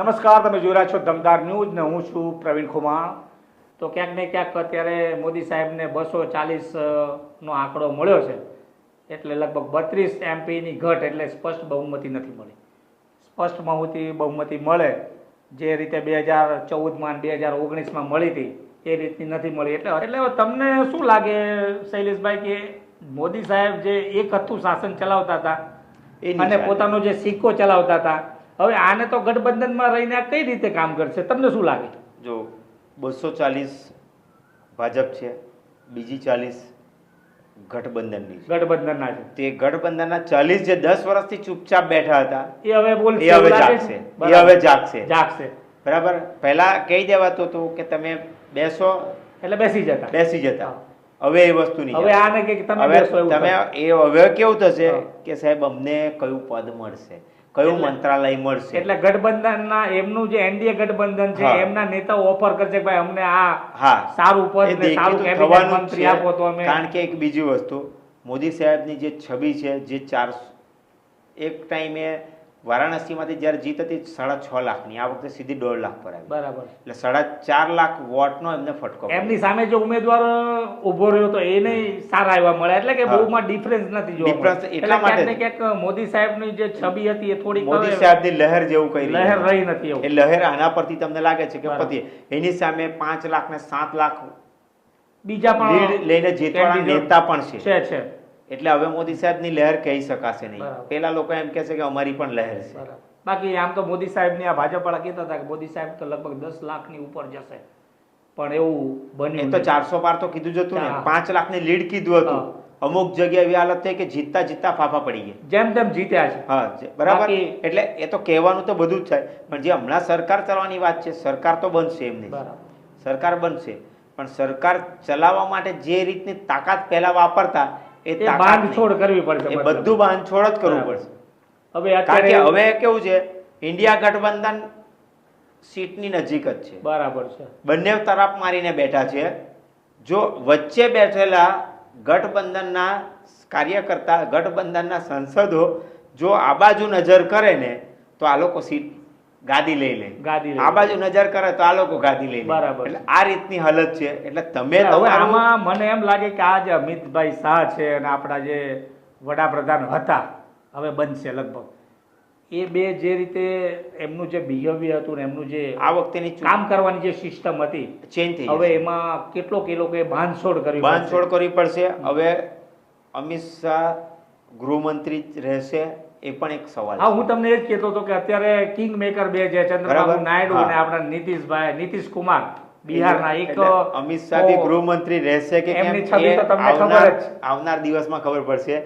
નમસ્કાર તમે જોઈ રહ્યા છો દમદાર ન્યૂઝ ને હું છું પ્રવીણ ખુમાણ. તો ક્યાંક ને ક્યાંક અત્યારે મોદી સાહેબને બસો ચાલીસ નો આંકડો મળ્યો છે. એટલે લગભગ બત્રીસ એમપીની ઘટ એટલે સ્પષ્ટ બહુમતી નથી મળી. સ્પષ્ટ બહુમતી બહુમતી મળે. જે રીતે બે હજાર ચૌદમાં બે હજાર ઓગણીસમાં મળી હતી એ રીતની નથી મળી. એટલે એટલે તમને શું લાગે શૈલેષભાઈ કે મોદી સાહેબ જે એક હથ્થું શાસન ચલાવતા હતા એ અને પોતાનો જે સિક્કો ચલાવતા હતા હવે આને તો ગઠબંધનમાં રહીને આ કઈ રીતે કામ કરશે? તમને શું લાગે? જો બસો ચાલીસ ભાજપ છે બીજી ચાલીસ ગઠબંધનની ગઠબંધનના છે. તે ગઠબંધનના ચાલીસ જે દસ વર્ષથી ચૂપચાપ બેઠા હતા એ હવે બોલશે એ હવે જાગશે એ બરાબર. હવે જાગશે. જાગશે. બરાબર? પહેલા કહી દેવાતું હતું કે તમે બેસો. એટલે બેસી જતા. બેસી જતા. હવે એ વસ્તુ નહીં હવે આને કે તમે બેસો તમે એ હવે કેવું થશે કે સાહેબ અમને કયું પદ મળશે? કયું મંત્રાલય મળશે? એટલે ગઠબંધનના એમનું જે એનડીએ ગઠબંધન છે એમના નેતાઓ ઓફર કરશે કે ભાઈ અમને આ હા. સારું પદ ને સારું કેબિનેટ મંત્રી આપો તો અમે. કારણ કે એક બીજી વસ્તુ મોદી સાહેબની જે છબી છે જે ચાર એક ટાઈમે વારાણસીમાંથી જ્યારે જીત હતી સાડા છ લાખની આ વખતે સીધી દોઢ લાખ પર આવી. બરાબર. એટલે સાડા ચાર લાખ વોટનો એમને ફટકો એમની સામે જો ઉમેદવાર ઊભો રહ્યો તો એને સારા એવા મળે. એટલે કે. બહુમાં ડિફરન્સ નથી જોવા ડિફરન્સ એટલા માટે ક્યાંક મોદી સાહેબની જે છબી હતી એ થોડી મોદી સાહેબની લહેર જેવું કઈ લહેર રહી નથી એવું. એ લહેર આના પરથી તમને લાગે છે કે. પતિ એની સામે પાંચ લાખ ને સાત લાખ બીજા પણ લઈને જીતવાના નેતા પણ છે. છે છે. એટલે હવે મોદી સાહેબની લહેર કહી શકાશે નહીં. પેલા લોકો એમ કહે છે કે અમારી પણ લહેર છે. બાકી આમ તો મોદી સાહેબની આ ભાજપવાળા કહેતા હતા કે મોદી સાહેબ તો લગભગ દસ લાખની ઉપર જશે. પણ એવું બન્યું તો ચારસો પાર તો કીધું જ હતું ને. પાંચ લાખની લીડ કીધું હતું. અમુક જગ્યાએ એવી હાલત થઈ કે જીતતા જીતતા ફાફા પડી ગયા. જેમ તેમ જીત્યા છે. હા બરાબર. એટલે એ તો કહેવાનું તો બધું જ થાય. પણ જે હમણાં સરકાર ચલાવવાની વાત છે સરકાર તો બનશે એમ નહીં. સરકાર બનશે. પણ સરકાર ચલાવવા માટે જે રીતની તાકાત પહેલા વાપરતા એ બાંધછોડ કરવી પડશે એ બધું બાંધછોડ જ કરવું પડશે. હવે અત્યારે હવે કેવું છે ઇન્ડિયા ગઠબંધન સીટની નજીક જ છે. બરાબર છે. બંને તરફ મારીને બેઠા છે. જો વચ્ચે બેઠેલા ગઠબંધનના કાર્યકર્તા ગઠબંધનના સંસદો જો આ બાજુ નજર કરે ને તો આ લોકો સીટ ગાદી લઈ લે. ગાદી આ બાજુ નજર કરે તો આ લોકો ગાદી લઈ બરાબર. એટલે આ રીતની હાલત છે. એટલે તમે આમાં મને એમ લાગે કે આ જે અમિતભાઈ શાહ છે અને આપણા જે વડાપ્રધાન હતા હવે બનશે લગભગ. એ બે જે રીતે એમનું જે બિહેવિયર હતું ને એમનું જે આ વખતેની કામ કરવાની જે સિસ્ટમ હતી ચેન્જ થઈ હવે એમાં કેટલો કિલો લોકોએ બાંધછોડ કરી બાંધછોડ કરવી પડશે. હવે અમિત શાહ ગૃહમંત્રી રહેશે. એ પણ એક સવાલ હા. હું તમને એ જ કહેતો હતો કે અત્યારે કિંગ મેકર બે છે ચંદ્રબાબુ નાયડુ અને આપણા નીતિશભાઈ નીતિશ કુમાર બિહારના એક અમિત શાહ ગૃહમંત્રી રહેશે કે એમની છબી તો તમને ખબર જ. આવનાર દિવસમાં ખબર પડશે.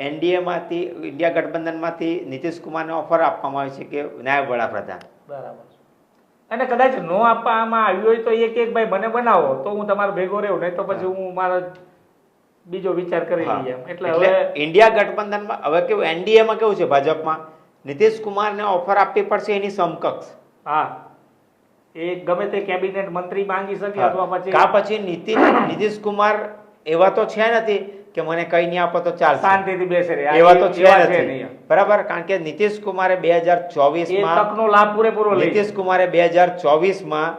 એનડીએ માંથી ઇન્ડિયા ગઠબંધનમાંથી નીતિશ કુમારને ઓફર આપવામાં આવી છે કે નાયબ વડાપ્રધાન. બરાબર. અને કદાચ નો આપવામાં આવ્યું હોય તો એક એક ભાઈ મને બનાવો તો હું તમારો ભેગો રહ્યો નહીં તો પછી હું મારો બીજો વિચાર કરી લઈએ એટલે હવે ઇન્ડિયા ગઠબંધનમાં હવે કેવું એનડીએમાં કેવું છે ભાજપમાં? નીતિશ કુમારને ઓફર આપવી પડશે એની સમકક્ષ. હા. એ ગમે તે કેબિનેટ મંત્રી માંગી શકે અથવા પછી કા પછી નીતિશ નીતિશ કુમાર એવા તો છે નથી કે મને કઈ નહીં આપો તો ચાલ શાંતિથી બેસે રે એવા તો છે નથી. નહીં. બરાબર? કારણ કે નીતિશ કુમારે બે હજાર ચોવીસ એ માં તકનો લાભ પૂરેપૂરો લઈ નીતિશ કુમારે બે હજાર ચોવીસમાં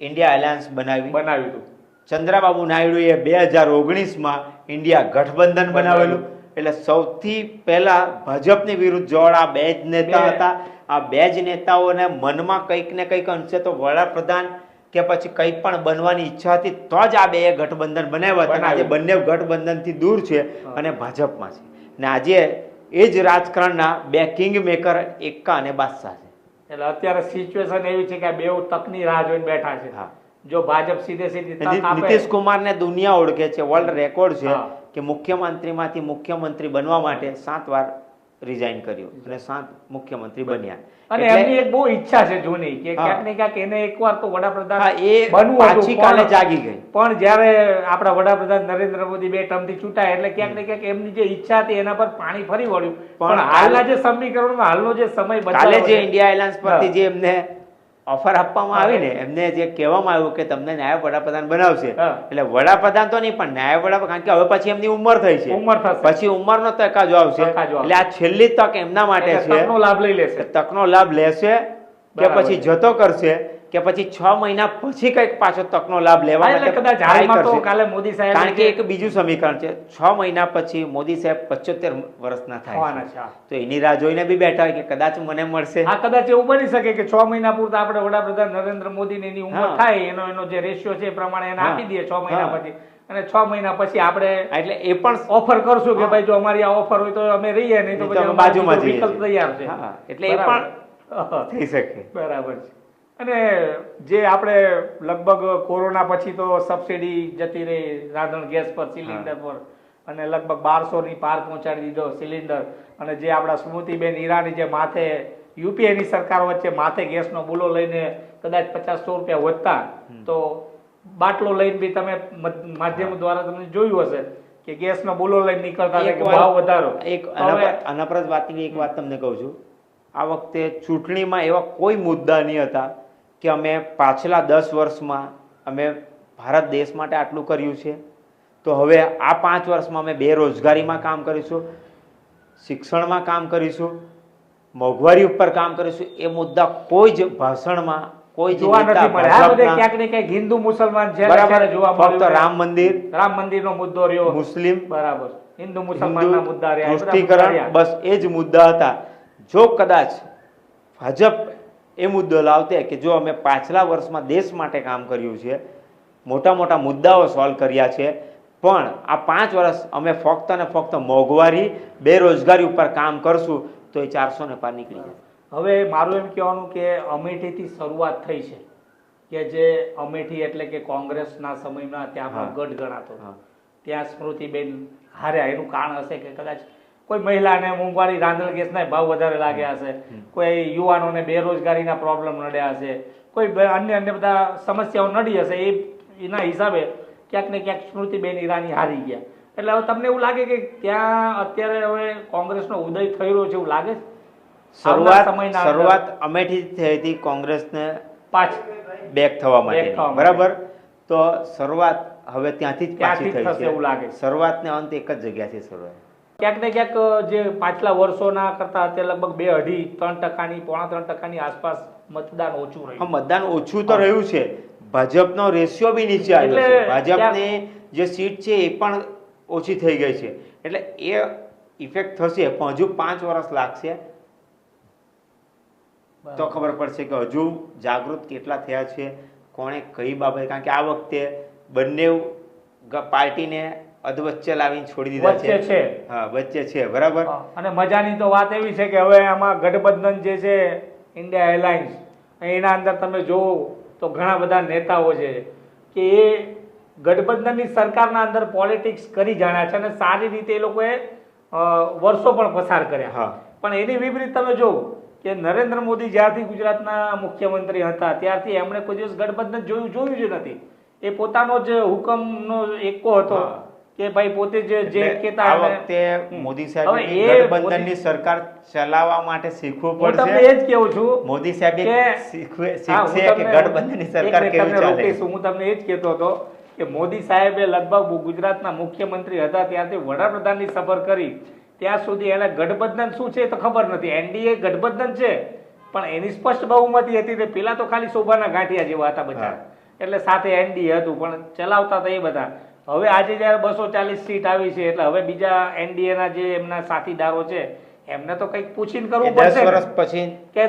ઇન્ડિયા એલાયન્સ બનાવી. બનાવ્યું હતું. ચંદ્રાબાબુ નાયડુએ બે હજાર ઓગણીસમાં ઇન્ડિયા ગઠબંધન બનાવેલું. એટલે સૌથી પહેલા ભાજપની વિરુદ્ધ જોડ આ બે જ નેતા હતા. આ બે જ નેતાઓને મનમાં કંઈક ને કંઈક અંશે તો વડાપ્રધાન કે પછી કંઈ પણ બનવાની ઈચ્છા હતી તો જ આ બે ગઠબંધન બનાવ્યા હતા. આજે બંને ગઠબંધનથી દૂર છે અને ભાજપમાં છે. ને આજે એ જ રાજકારણના બે કિંગ મેકર એક્કા અને બાદશાહ છે. એટલે અત્યારે સિચ્યુએશન એવી છે કે આ બેઉ તકની રાહ જોઈને બેઠા છે. હા. જો ભાજપ સીધે સીધી તક નીતિ- આપે દુનિયા ઓળખે છે વર્લ્ડ રેકોર્ડ છે. કે મુખ્યમંત્રીમાંથી મુખ્યમંત્રી બનવા માટે સાત વાર રિઝાઇન કર્યું અને સાત મુખ્યમંત્રી બન્યા. અને એમની એક બહુ ઈચ્છા છે જૂની કે ક્યાંક ને ક્યાંક એને એકવાર તો વડાપ્રધાન એ પાછી કાલે જાગી ગઈ. પણ જ્યારે આપણા વડાપ્રધાન નરેન્દ્ર મોદી બે ટર્મથી ચૂંટાય એટલે ક્યાંક ને ક્યાંક એમની જે ઈચ્છા હતી એના પર પાણી ફરી વળ્યું. પણ હાલના જે સમીકરણમાં હાલનો જે સમય કાલે જે ઇન્ડિયા એલાયન્સ પરથી. જે એમને ઓફર આપવામાં આવી ને એમને જે કહેવામાં આવ્યું કે તમને નાયબ વડાપ્રધાન બનાવશે એટલે વડાપ્રધાન તો નહીં પણ નાયબ વડાપ્રધાન કારણ કે હવે પછી એમની ઉંમર થઈ છે. ઉંમર પછી ઉંમરનો તક જ આવશે. એટલે આ છેલ્લી તક એમના માટે છે. તકનો લાભ લઈ લેશે. તકનો લાભ લેશે કે પછી જતો કરશે. કે પછી છ મહિના પછી કંઈક પાછો તકનો લાભ લેવા માટે કદાચ. કાલે મોદી સાહેબ કારણ કે એક બીજું સમીકરણ છે છ મહિના પછી મોદી સાહેબ પચોતેર વર્ષના થાય હા. તો એની રાહ જોઈને બી બેઠા હોય કે કદાચ મને મળશે. આ કદાચ એવું બની શકે કે છ મહિના પૂરતા આપણે વડાપ્રધાન નરેન્દ્ર મોદીની એની ઉંમર થાય એનો એનો જે રેશિયો છે એ પ્રમાણે એને આપી દઈએ છ મહિના પછી. અને છ મહિના પછી આપણે એટલે એ પણ ઓફર કરશું કે ભાઈ જો અમારી આ ઓફર હોય તો અમે રહીએ નહીં તો બાજુમાં વિકલ્પ તૈયાર છે. એટલે એ પણ થઈ શકે. બરાબર છે. અને જે આપણે લગભગ કોરોના પછી તો સબસિડી જતી રહી રાંધણ ગેસ પર સિલિન્ડર પર. અને લગભગ બારસો ની પાર પહોંચાડી દીધો સિલિન્ડર. અને જે આપણા સ્મૃતિબેન ઈરાની જે માથે યુપીએની સરકાર વચ્ચે માથે ગેસનો બુલો લઈને કદાચ પચાસ સો રૂપિયા વધતા તો બાટલો લઈને બી તમે માધ્યમ દ્વારા તમને જોયું હશે કે ગેસનો બુલો લઈને નીકળતા કે ભાવ વધારો. એક તો આના હવે પર- આના પર જ વાતની એક વાત તમને કહું છું. આ વખતે ચૂંટણીમાં એવા કોઈ મુદ્દા નહીં હતા કે અમે પાછલા દસ વર્ષમાં અમે ભારત દેશ માટે આટલું કર્યું છે. તો હવે આ પાંચ વર્ષમાં અમે બેરોજગારીમાં કામ કરીશું શિક્ષણમાં કામ કરીશું મોંઘવારી ઉપર કામ કરીશું એ મુદ્દા કોઈ જ ભાષણમાં કોઈ જોવા નથી મળે આ બધે ભાજપના- ક્યાંક ને ક્યાંક હિન્દુ મુસલમાન છે બરાબર જોવા ફક્ત રામ મંદિર રામ મંદિરનો મુદ્દો રહ્યો. મુસ્લિમ બરાબર. હિન્દુ મુસલમાનના મુદ્દા રહ્યા. બસ એ જ મુદ્દા હતા. જો કદાચ ભાજપ એ મુદ્દો લાવતે કે જો અમે પાછલા વર્ષમાં દેશ માટે કામ કર્યું છે મોટા મોટા મુદ્દાઓ સોલ્વ કર્યા છે પણ આ પાંચ વર્ષ અમે ફક્ત ને ફક્ત મોંઘવારી બેરોજગારી ઉપર કામ કરશું તો એ ચારસો ને પાર નીકળી જાય હવે મારું એમ કહેવાનું કે અમેઠીથી શરૂઆત થઈ છે કે જે અમેઠી એટલે કે કોંગ્રેસના સમયમાં ત્યાં. ગઢ ગણાતો. ત્યાં સ્મૃતિબેન હાર્યા એનું કારણ હશે કે કદાચ કોઈ મહિલાને મોંઘવારી રાંધણ ગેસના ભાવ વધારે લાગ્યા હશે કોઈ યુવાનોને બેરોજગારીના પ્રોબ્લેમ નડ્યા હશે કોઈ અન્ય અન્ય બધા સમસ્યાઓ નડી હશે એ એના હિસાબે ક્યાંક ને ક્યાંક સ્મૃતિબેન ઈરાની હારી ગયા. એટલે હવે તમને એવું લાગે કે ત્યાં અત્યારે હવે કોંગ્રેસનો ઉદય થઈ રહ્યો છે એવું લાગે છે? શરૂઆત શરૂઆત અમેઠી થઈ હતી કોંગ્રેસને પાછ બેક થવા માટે બરાબર? તો શરૂઆત હવે ત્યાંથી જ પાછી થઈ થશે એવું લાગે છે. છે. શરૂઆત ને અંત એક જ જગ્યાથી શરૂઆત. ક્યાંક ને ક્યાંક જે પાછલા વર્ષોના કરતા અત્યારે લગભગ બે અઢી ત્રણ ટકાની પોણા ત્રણ ટકાની આસપાસ મતદાન ઓછું રહ્યું. મતદાન ઓછું તો રહ્યું છે. ભાજપનો રેશિયો બી નીચે આવ્યો છે. ભાજપની જે સીટ છે એ પણ ઓછી થઈ ગઈ છે. એટલે એ ઇફેક્ટ થશે. પણ હજુ પાંચ વર્ષ લાગશે. તો ખબર પડશે કે હજુ જાગૃત કેટલા થયા છે કોણે કઈ બાબતે કારણ કે આ વખતે બંને ગ- પાર્ટીને અધવચ્ચે લાવીને છોડી દીધા વચ્ચે છે. છે. હા વચ્ચે છે બરાબર? અને મજાની તો વાત એવી છે કે હવે આમાં ગઠબંધન જે છે ઇન્ડિયા એરલાઇન્સ એના અંદર તમે જોવો તો ઘણા બધા નેતાઓ છે કે એ ગઠબંધનની સરકારના અંદર પોલિટિક્સ કરી જાણ્યા છે અને સારી રીતે એ લોકોએ વર્ષો પણ પસાર કર્યા. હા. પણ એની વિપરીત તમે જો કે નરેન્દ્ર મોદી જ્યારથી ગુજરાતના મુખ્યમંત્રી હતા ત્યારથી એમણે કોઈ દિવસ ગઠબંધન જોયું જોયું જ નથી. એ પોતાનો જ હુકમનો એકો હતો. કે ભાઈ પોતે જે જે કેતા આ વખતે મોદી સાહેબ ગઠબંધનની સરકાર ચલાવવા માટે શીખવું હું તમને એ જ કહું છું મોદી સાહેબ શીખવે શીખશે કે ગઠબંધનની સરકાર કેવી ચાલે. હું તમને એ જ કહેતો હતો કે મોદી સાહેબે લગભગ ગુજરાતના મુખ્યમંત્રી હતા ત્યાંથી વડાપ્રધાનની સફર કરી. ત્યાં સુધી એને ગઠબંધન શું છે તો ખબર નથી. એનડીએ ગઠબંધન છે પણ એની સ્પષ્ટ બહુમતી હતી ને પેલા તો ખાલી શોભાના ગાંઠિયા જેવા હતા બધા. એટલે સાથે એનડીએ હતું પણ ચલાવતા હતા એ બધા. હવે આજે જયારે બસો ચાલીસ સીટ આવી છે એટલે હવે બીજા એનડીએ ના જે એમના સાથીદારો છે એમને તો કંઈક પૂછીને કરવું પડશે વર્ષ પછી કોઈ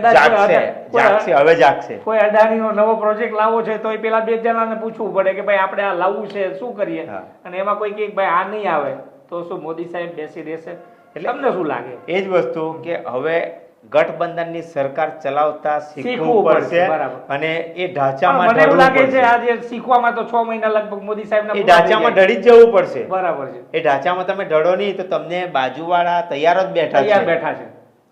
જાગશે હવે જાગશે. કોઈ અદાણીનો નવો પ્રોજેક્ટ લાવવો છે તો એ પેલા બે જણાને પૂછવું પડે કે ભાઈ આપણે આ લાવવું છે શું કરીએ? અને એમાં કોઈ કે ભાઈ આ નહીં આવે તો શું મોદી સાહેબ બેસી રહેશે? એટલે તમને શું લાગે? એ જ વસ્તુ કે હવે ગઠબંધનની સરકાર ચલાવતા શીખવું પડશે, અને એ ઢાંચામાં મને એવું લાગે છે. આજે શીખવામાં તો 6 મહિના લગભગ મોદી સાહેબના એ ઢાંચામાં ઢળી જ જવું પડશે. બરાબર છે. એ ઢાંચામાં તમે ઢળો નહીં તો તમને બાજુવાળા તૈયાર જ બેઠા તૈયાર છે. બેઠા છે.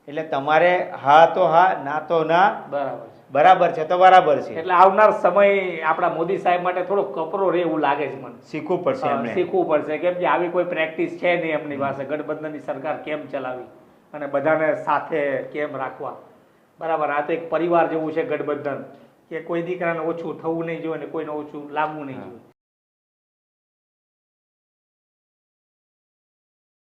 એટલે તમારે હા તો હા ના તો ના. બરાબર છે. બરાબર છે તો બરાબર છે. એટલે આવનાર સમય આપણા મોદી સાહેબ માટે થોડો કપરો રહે એવું લાગે છે મને. શીખવું પડશે શીખવું પડશે. કેમ કે આવી કોઈ પ્રેક્ટિસ છે નહીં એમની પાસે. ગઠબંધનની સરકાર કેમ ચલાવી? અને બધાને સાથે કેમ રાખવા? બરાબર આ તો એક પરિવાર જેવું છે ગઠબંધન કે કોઈ દીકરાને ઓછું થવું નહીં જોઈએ ને કોઈને ઓછું લાગવું નહીં જોઈએ.